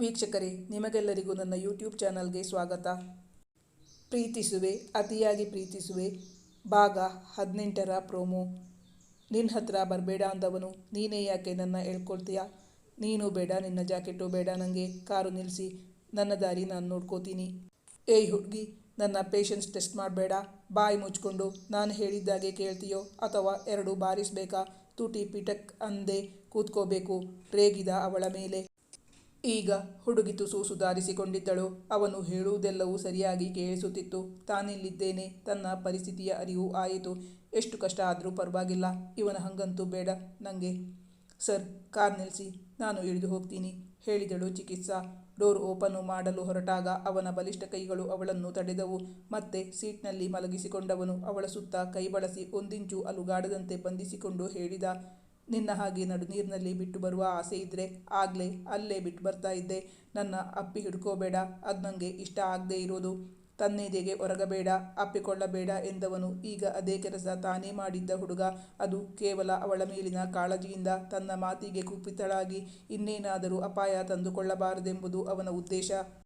ವೀಕ್ಷಕರೇ, ನಿಮಗೆಲ್ಲರಿಗೂ ನನ್ನ ಯೂಟ್ಯೂಬ್ ಚಾನಲ್ಗೆ ಸ್ವಾಗತ. ಪ್ರೀತಿಸುವೆ, ಅತಿಯಾಗಿ ಪ್ರೀತಿಸುವೆ. ಭಾಗ ಹದಿನೆಂಟರ ಪ್ರೋಮೋ. ನಿನ್ನ ಹತ್ರ ಬರಬೇಡ ಅಂದವನು, ನೀನೇ ಯಾಕೆ ನನ್ನ ಎಳ್ಕೊಳ್ತೀಯ? ನೀನು ಬೇಡ, ನಿನ್ನ ಜಾಕೆಟು ಬೇಡ ನನಗೆ ಕಾರು ನಿಲ್ಲಿಸಿ ನನ್ನ ದಾರಿ ನಾನು ನೋಡ್ಕೋತೀನಿ. ಏಯ್ ಹುಡುಗಿ, ನನ್ನ ಪೇಷನ್ಸ್ ಟೆಸ್ಟ್ ಮಾಡಬೇಡ. ಬಾಯಿ ಮುಚ್ಕೊಂಡು ನಾನು ಹೇಳಿದ್ದಾಗೆ ಕೇಳ್ತೀಯೋ ಅಥವಾ ಎರಡು ಬಾರಿಸ್ಬೇಕಾ? ತುಟಿ ಪಿಟಕ್ ಅಂದೆ ಕೂತ್ಕೋಬೇಕು, ರೇಗಿದ ಅವಳ ಮೇಲೆ. ಈಗ ಹುಡುಗಿ ತುಸು ಸುಧಾರಿಸಿಕೊಂಡಿದ್ದಳು ಅವನು ಹೇಳುವುದೆಲ್ಲವೂ ಸರಿಯಾಗಿ ಕೇಳಿಸುತ್ತಿತ್ತು. ತಾನಿಲ್ಲಿದ್ದೇನೆ. ತನ್ನ ಪರಿಸ್ಥಿತಿಯ ಅರಿವು ಆಯಿತು. ಎಷ್ಟು ಕಷ್ಟ ಆದರೂ ಪರವಾಗಿಲ್ಲ. ಇವನ ಹಂಗಂತೂ ಬೇಡ. ನನಗೆ ಸರ್, ಕಾರ್ ನಿಲ್ಲಿಸಿ. ನಾನು ಇಳಿದು ಹೋಗ್ತೀನಿ, ಹೇಳಿದಳು ಚಿಕಿತ್ಸಾ. ಡೋರ್ ಓಪನ್ ಮಾಡಲು ಹೊರಟಾಗ ಅವನ ಬಲಿಷ್ಠ ಕೈಗಳು ಅವಳನ್ನು ತಡೆದವು. ಮತ್ತೆ ಸೀಟ್ನಲ್ಲಿ ಮಲಗಿಸಿಕೊಂಡವನು ಅವಳ ಸುತ್ತ ಕೈ ಬಳಸಿ ಒಂದಿಂಚು ಅಲುಗಾಡದಂತೆ ಬಂಧಿಸಿಕೊಂಡು ಹೇಳಿದ ನಿನ್ನ ಹಾಗೆ ನಡು ನೀರಿನಲ್ಲಿ ಬಿಟ್ಟು ಬರುವ ಆಸೆ ಇದ್ದರೆ ಆಗಲೇ ಅಲ್ಲೇ ಬಿಟ್ಟು ಬರ್ತಾ ಇದ್ದೆ. ನನ್ನ ಅಪ್ಪಿ ಹಿಡ್ಕೋಬೇಡ, ಅದು ನನಗೆ ಇಷ್ಟ ಆಗದೇ ಇರೋದು. ತನ್ನೆದೆಗೆ ಒರಗಬೇಡ, ಅಪ್ಪಿಕೊಳ್ಳಬೇಡ ಎಂದವನು ಈಗ ಅದೇ ಕೆಲಸ ತಾನೇ ಮಾಡಿದ್ದ ಹುಡುಗ. ಅದು ಕೇವಲ ಅವಳ ಮೇಲಿನ ಕಾಳಜಿಯಿಂದ ತನ್ನ ಮಾತಿಗೆ ಕುಪಿತಳಾಗಿ ಇನ್ನೇನಾದರೂ ಅಪಾಯ ತಂದುಕೊಳ್ಳಬಾರದೆಂಬುದು ಅವನ ಉದ್ದೇಶ.